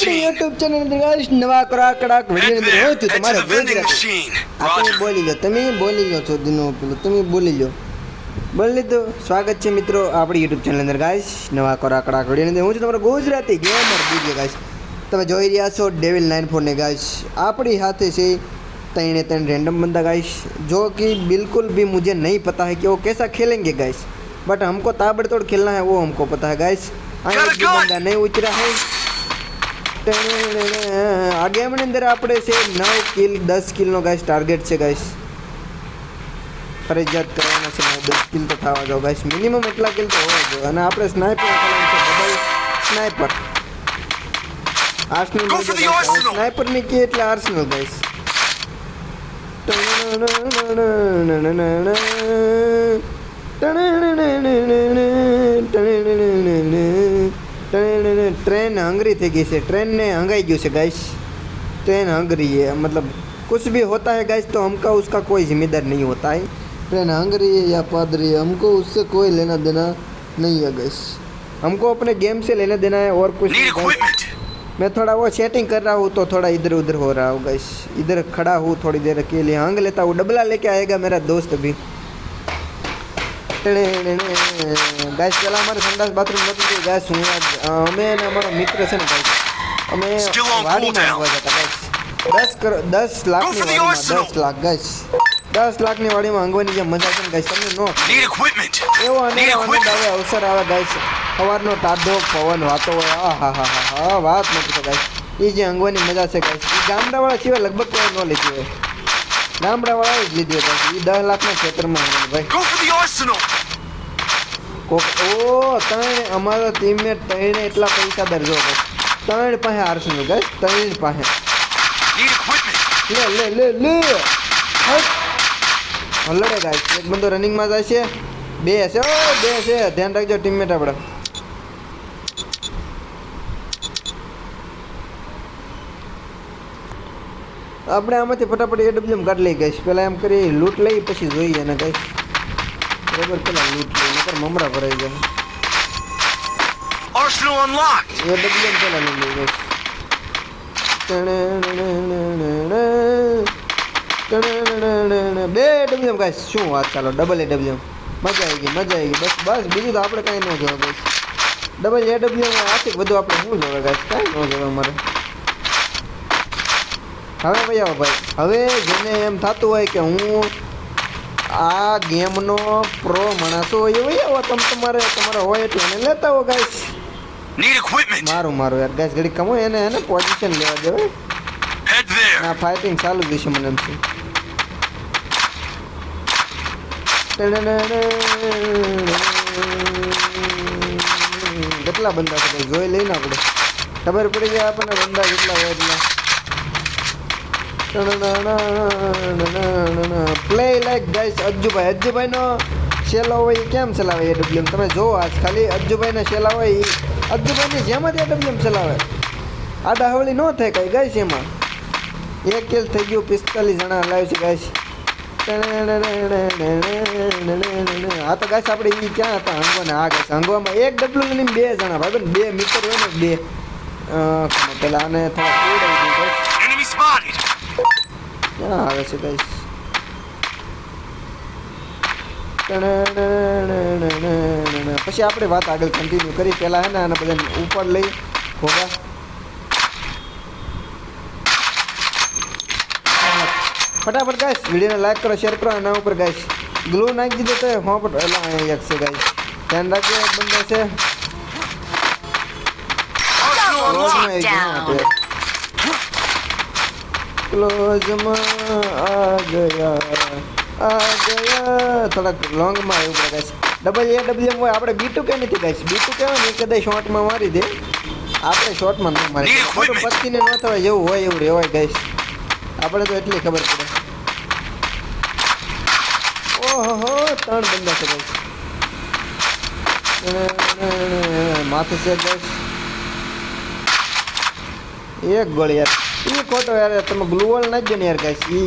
શી YouTube channel અંદર guys નવા કોરા કડક વિડીયો અંદર હોઈ તો તમારા બેંજરા બોલી બોલી જો તમે બોલી લો છો દિનો પેલા તમે બોલી લો બોલી દીધો સ્વાગત છે મિત્રો આપણી YouTube ચેનલ અંદર ગાઈસ નવા કોરા કડક વિડીયો અંદર હું તમારા ગુજરાતી ગેમર બીજે ગાઈસ તમે જોઈ રહ્યા છો ડેવિલ 94 ને ગાઈસ આપણી સાથે છે તઈને તન રેન્ડમ મંડા ગાઈસ જો કે બિલકુલ બી મને નહીં pata કે ઓ કેસા ખેલेंगे ગાઈસ બટ हमको તાબડ તોડ ખેલના હે ઓ हमको pata હે ગાઈસ આ મંડા નઈ ઉતરા હે આ ગેમની અંદર આપણે છે નવ કિલ દસ કિલનો ગાઈસ ટાર્ગેટ છે ગાઈસ ફરજિયાત કરવાનો છે દસ કિલ તો થવા જાવ ગાઈસ મિનિમમ એટલા કિલ તો હોવા જોઈએ અને આપણે સ્નાઇપર કરવાનું છે ડબલ સ્નાઇપર કી એટલે આર્સનલ ગાઈસ ટણ ટ્રેન હંગરી થઈ ગઈ છે ટ્રેનને હંગાઈ ગયું છે ગાઈશ ट्रेन हंग रही है मतलब कुछ भी होता है गैस तो हमका उसका कोई जिम्मेदार नहीं होता है ट्रेन हंग रही है या पादरी है हमको उससे कोई लेना देना नहीं है गैस हमको अपने गेम से लेना देना है और कुछ मैं थोड़ा वो चैटिंग कर रहा हूँ तो थोड़ा इधर उधर हो रहा हूँ गैस इधर खड़ा हूँ थोड़ी देर अकेले लिए हंग लेता हूँ डबला लेके आएगा मेरा दोस्त भी ગાઈસ પહેલાં અમારે સંડાસ બાથરૂમ નહોતું થયું ગાઈસ હું અમે અને અમારો મિત્ર છે ને ભાઈ અમે વાડીમાં આવવા જતા ગાઈસ દસ કરોડ દસ લાખની વાડીમાં દસ લાખ ગાઈસ દસ લાખની વાડીમાં અંગવાની જે મજા છે ને ગાઈસ તમને નો એવો અનેરો આનંદ આવે અવસર આવે ગાઈસ સવારનો તાજો પવન વાતો હોય આ હા હા હા હા વાત નથી ગાઈસ એ જે અંગવાની મજા છે ગાઈસ એ ગામડાવાળા સિવાય લગભગ કોઈ નોલેજ હોય ગામડાવાળા જ લીધો હતો એ દસ લાખના ખેતરમાં ભાઈ કોક ઓ ત્રણ અમારો ટીમમેટ ત્રણે એટલા પૈસા દરજો ભાઈ ત્રણ પાસે આર્સેનલ ગઈ ત્રણ પાસે લે લે લે લે હલડે ગાય એક બંદો રનિંગમાં જાય છે બે હશે ઓ બે છે ધ્યાન રાખજો ટીમમેટ આપણે આપણે આમાંથી फटाफट ડબલ ડબલ કાઢી લઈ ગયેસ પહેલા એમ કરી લૂટ લઈ પછી જોઈએને ગાઈસ રોબર પહેલા લૂટ લે મમરા ભરાઈ જવું ઓર્શનો અનલોક ડબલ ડબલ પહેલા લઈ લઈ ગયેસ બે ડબલ ડબલ ગાઈસ શું વાત છેલો ડબલ ડબલ મજા આવી ગઈ મજા આવી ગઈ બસ બસ બીજું તો આપણે કંઈ નહોતું બસ ડબલ ડબલ આથી બધું આપણે પૂરો થઈ ગયું ગાઈસ કાઈ નહોતું અમારે હવે ભાઈ ભાઈ હવે જેને એમ થતું હોય કે હું આ ગેમનો પ્રો માણસો એવો એવો તમ તમારે તમારે હોય એટલે એને લેતા હો ગાઈસ મારું મારું યાર ગાઈસ ઘડી કમો એને એને પોઝિશન લેવા દેવે ના ફાઇટિંગ ચાલુ જ છે મને એમ છે કેટલા બંદા છે જોઈ લઈને આપણે ખબર પડી જાય આપણને બંદા કેટલા હોય એટલા પ્લે લાઈક ગાઈસ અજ્જુભાઈ અજ્જુભાઈનો શેલા હોય એ કેમ ચલાવે એડબ્લ્યુએમ તમે જોવો આજ ખાલી અજ્જુભાઈને શેલા હોય એ અજ્જુભાઈની જેમ જ એડબ્લ્યુએમ ચલાવે આડા હવળી ન થાય કઈ ગાઈસ એમાં એક કિલ થઈ ગયું પિસ્તાલીસ જણા લાવે છે ગાઈસ આ તો ગાઈસ આપણે એ ક્યાં હતા હંગવાને આ ગાઈસ હંગવામાં એક ડબલ્યુ લઈને બે જણા ભાઈ બે મિત્ર હોય ને બે પેલા આને થોડા spotted. Ah, that's it, guys. પછી આપણે વાત આગળ કન્ટિન્યુ કરી પહેલાં હે ને આને બધાને ઉપર લઈ ઘોડા ફટાફટ ગાઈશ વિડીયોને લાઈક કરો શેર કરો એના ઉપર ગાઈશ ગ્લો નાખી દીધો તો હોં પણ એટલે અહીંયા છે ગાઈશ ધ્યાન રાખજો બંધ છે ક્લોઝમાં આ ગયા આ ગયા થોડાક લોંગમાં આવ્યું પડે ગાઈસ ડબલ એ ડબલ એમ હોય આપણે બીટું કે નથી ગાઈસ બીટું કહેવાય ને કદાચ માં મારી દે આપણે શોર્ટમાં ન મારી દે પત્તીને ન થવાય જેવું હોય એવું રહેવાય ગાઈસ આપણે તો એટલી ખબર પડે ઓહો ત્રણ બંદા છે ગાઈસ માથે છે ગાઈસ એક ગોળી યાર એ ખોટો યાર તમે ગ્લુવલ ના જ ને યાર ગાઈસ એ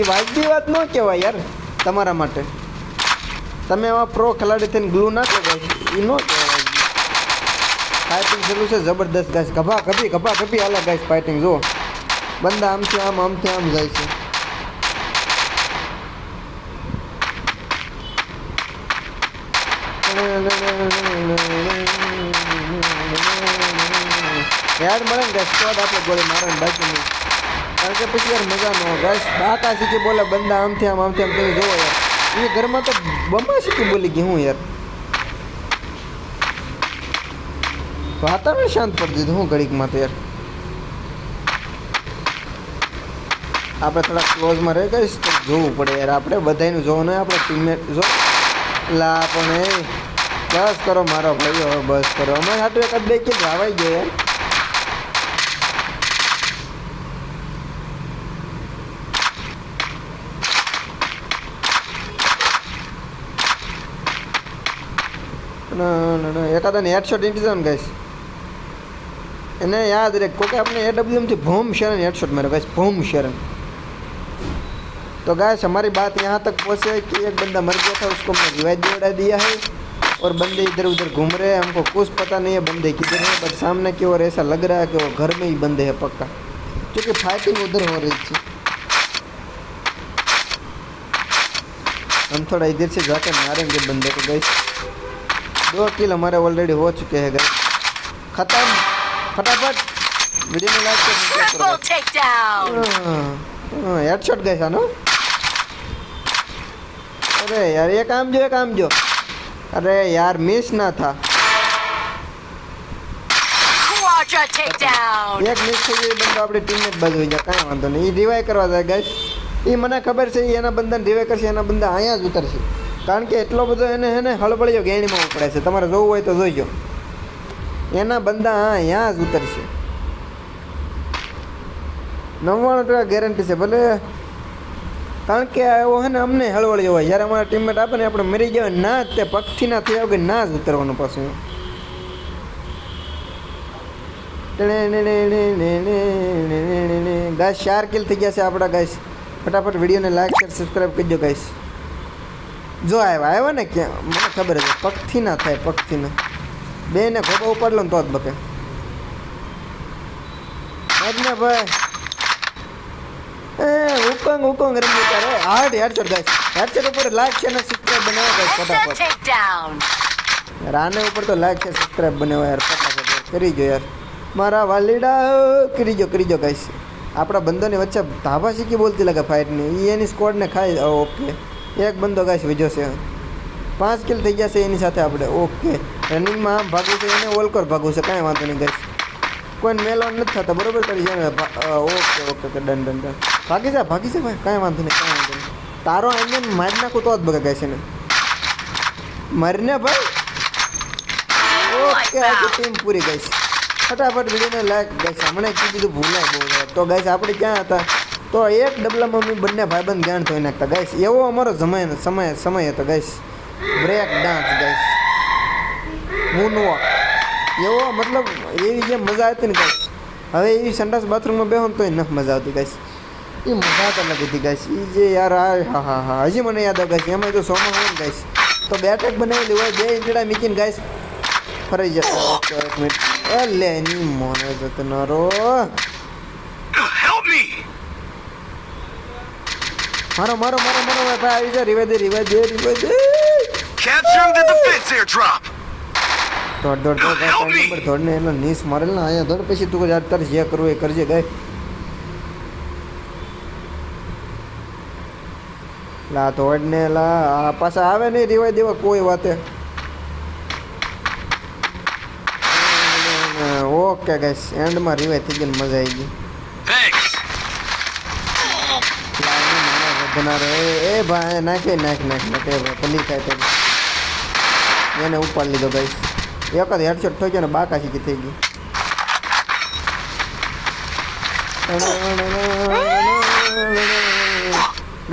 એ વાજબી વાત ન કહેવાય યાર તમારા માટે તમે એવા પ્રો ખેલાડી થઈને ગ્લુ નાખો ગાઈસ એ ન કહેવાય ફાઇટિંગ ચાલુ છે જબરદસ્ત ગાઈસ ગભા ગભી ગભા ગભી હાલે ગાઈસ ફાઇટિંગ જો બંદા આમથી આમ આમથી આમ જાય છે यार मरण स्क्वाड आप लोग मारन बाकी नहीं कारण के पीछे यार मजा नो बस बात ऐसी की बोला बंदा आम थे आम थे हम जो यार ये घर में तो बम्बा सी की बोली गेहूँ यार वातावरण शांत पड़ दी हूँ घड़ी मत यार आप थोड़ा क्लोज में रह गए तो जो पड़े यार आप बधाई जो ना आप टीममेट जो ला पे बस करो मारो भाई बस करो हमारे हाथ में कद देखिए जावाई गए यार तो गैस हमारी बात यहाँ तक पहुँचे कि एक बंदा मर गया था उसको हमने रिवाइज दिया है और बंदे इधर उधर घूम रहे हैं हमको कुछ पता नहीं है बंदे किधर है बट सामने की ओर ऐसा लग रहा है कि वो घर में ही बंदे है पक्का क्योंकि फाइटिंग उधर हो रही थी हम थोड़ा इधर से जाकर मारेंगे बंदे को गई दो किल हमारे ऑलरेडी हो चुके हैं गाइस खत्म फटाफट वीडियो में लाइक करके करो टेक डाउन हेडशॉट गाइस ना अरे यार ये काम जो ये काम जो अरे यार मिस ना था एक मिस हो गई बंदा अपने टीम में बज गया कहीं वांधो नहीं ये रिवाइव करवा दे गाइस ये मना खबर से ये ना बंदा रिवाइव कर से आया ये ना बंदा आया से। કારણ કે એટલો બધો એને એને હળબળિયો ગેણીમાં ઉપડે છે તમારે જોવું હોય તો જોઈજો એના બંદા અહીંયા જ ઉતરશે નવ્વાણું ટકા ગેરંટી છે ભલે કારણ કે એવો હે ને અમને હળવળ્યો હોય જ્યારે અમારા ટીમમેટ આપે ને આપણે મરી ગયા ના જ તે પક્ષી ના થયા કે ના જ ઉતરવાનું પાછું ગાઈસ ચાર કિલ થઈ ગયા છે આપણા ગાઈસ ફટાફટ વિડીયોને લાઈક શેર સબસ્ક્રાઈબ દો ગાઈસ જો આવ્યા આવ્યા ને ક્યાં મને ખબર છે પગથી ના થાય પગથી ના બેને ખોબો ઉપર લો ને તો જ બકે ને ભાઈ એ હુકંગ હુકંગ રમી કરે હાર્ડ હેડશોટ ગાઈસ હેડશોટ ઉપર લાઈક છે ને સબસ્ક્રાઇબ બનાવો ગાઈસ ફટાફટ રાને ઉપર તો લાઈક છે સબસ્ક્રાઇબ બનાવો યાર ફટાફટ કરી ગયો યાર મારા વાલીડા કરી જો કરી જો ગાઈસ આપણા બંદોની વચ્ચે ધાબા શીખી બોલતી લાગે ફાઇટની એની સ્કોડને ખાઈ ઓકે એક બંદો ગાઈશ વીજો છે પાંચ કિલ થઈ જશે એની સાથે આપણે ઓકે રનિંગમાં આમ ભાગવું છે એને ઓલકોર ભાગવું છે કાંઈ વાંધો નહીં ગાઈશ કોઈ મેલવાન નથી થતા બરોબર કરી છે okay okay okay done done done ભાગી જા ભાગી છે ભાઈ કાંઈ વાંધો નહીં કાંઈ વાંધો નહીં તારો આઈને મારી નાખું તો જ બગા ગાઈશ એને મારીને ભાઈ ઓકે ટીમ પૂરી ગાઈશ ફટાફટ વિડીયોને લાઈક ગાઈશ હમણાં કીધું ભૂલાય બહુ તો ગાઈશ આપણે ક્યાં હતા તો એક ડબલામાં અમે બંને ભાઈબંધ ગાણ ધોઈ નાખતા ગાઈશ એવો અમારો સમય સમય સમય હતો ગાઈશ બ્રેક ડાન્સ ગાઈશ મૂનવોક એવો મતલબ એવી જે મજા આવતી ને ગાઈશ હવે એવી સંડાસ બાથરૂમમાં બેહો ને તોય ન મજા આવતી ગાઈશ એ મજા જ અલગ હતી ગાઈશ એ જે યાર હા હા હા હજી મને યાદ આવે ગાઈશ એમાં તો સોમાં હોય ને ગાઈશ તો બેઠક બનાવેલી હોય બે ઈંટડા મીકીને ગાઈશ ફરી જતો એક મિનિટ લે ની મોને જતનારો મારો મારો મારો મારો ભાઈ આવી જા રિવાઈ દે રિવાઈ દે revive they capturing the defence air drop દોડ દોડ દોડ નંબર દોડ એનો નીસ મારેલ ને અહીંયા દોડ પછી તું યાર તાર જે કરવું એ કરજે ગઈ લા દોડ ને લા પાછા આવે નહીં રિવાઈ દેવા કોઈ વાતે ઓકે ગાઈસ એન્ડમાં રિવાઈ થઈ ગઈ મજા આવી ગઈ બના રહે એ ભાઈ નાખે નાખ નાખ નાખે પલ્લી થાય તો એને ઉપાડી લીધો ગાઈસ એક જ હેડશોટ થઈ ગયો ને બાકા શીખી થઈ ગઈ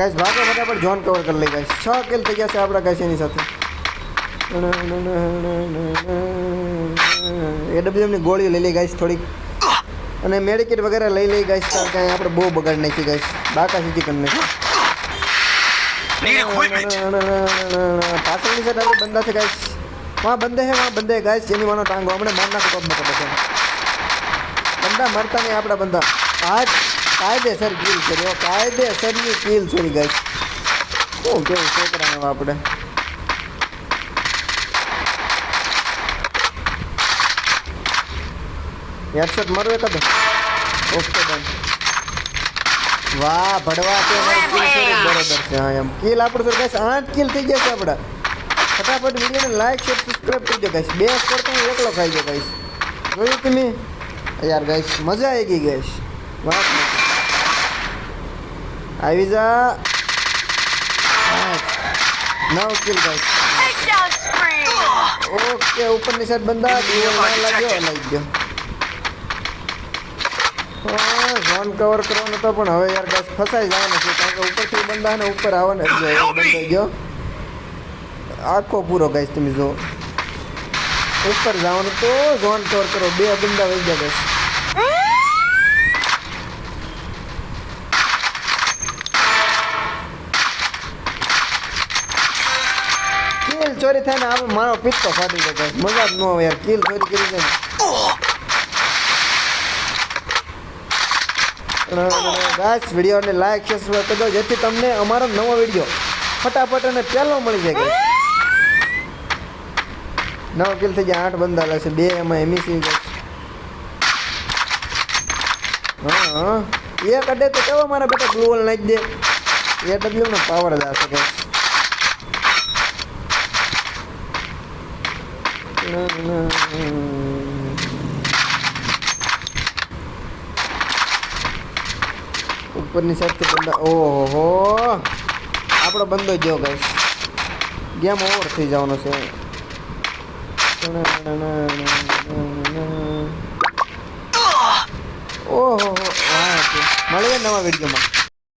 ગાઈસ ભાગો ફટાફટ જોન કવર કરી લઈ ગાઈસ છ કિલ થઈ ગયા છે આપણા ગાઈસ એની સાથે એડબ્લ્યુએમની ગોળી લઈ લઈ ગાઈસ થોડીક અને મેડિકેટ વગેરે લઈ લઈ ગાઈસ કારણ કે આપણે બહુ બગાડ નાખી ગાઈસ બાકા સીધી કરી નાખી Need equipment. પાછળની સાઈડ આપણે બંદા છે ગાઈસ માં બંદે હે માં બંદે ગાઈસ જેની માનો ટાંગો આપણે માર નાખો કબ નકો બધા બંદા મરતા નહીં આપણા બંદા આજ કાયદેસર કિલ કર્યો કાયદેસરની કિલ છે ગાઈસ શું કેવું છોકરાને આપણે હેડસેટ મારું એક ઓકે ડન વાહ ભડવા કે બરોબર છે હા એમ કિલ આપણું તો ગાઈસ આઠ કિલ થઈ ગયા છે આપણા ફટાફટ વિડીયોને લાઈક શેર સબસ્ક્રાઇબ કરી દો ગાઈસ બે સ્કોર તો હું એકલો ખાઈ ગયો ગાઈસ જોયું તમે યાર ગાઈસ મજા આવી ગઈ ગાઈસ વાત આવી જા નવ કિલ ગાઈસ ઓકે ઉપરની સાઈડ બંદા લાગ્યો લાગ્યો ઝોન કવર કરવાનો તો પણ હવે યાર બસ ફસાઈ જવાનો છે કારણ કે ઉપરથી બંદાને ઉપર આવવાનો જ બંધાઈ ગયો આખો પૂરો ગાઈશ તમે જો ઉપર જવાનું તો ઝોન કવર કરો બે બંદા વહી ગયા બસ ચોરી થાય ને આપણે મારો પિત્તો ફાટી જાય મજા જ ન આવે યાર કિલ ચોરી કરી જાય બસ વિડીયોને લાઈક છે સબસ્ક્રાઈબ કરી જેથી તમને અમારો નવો વિડીયો ફટાફટ અને પહેલો મળી જાય નવ કિલ થઈ ગયા આઠ બંધ આવેલા છે બે એમાં એમએસી હા હા એ અડે તો કેવો મારે બેટા ગ્લોવલ નાખી દે એ ડબલ્યુનો પાવર જ આવશે કે ના ના ઉપરની સાઈડથી બંધ ઓહો આપણો બંધો ગયો ગઈ ગેમ ઓવર થઈ જવાનો છે ઓહો મળીએ નવા વિડીયોમાં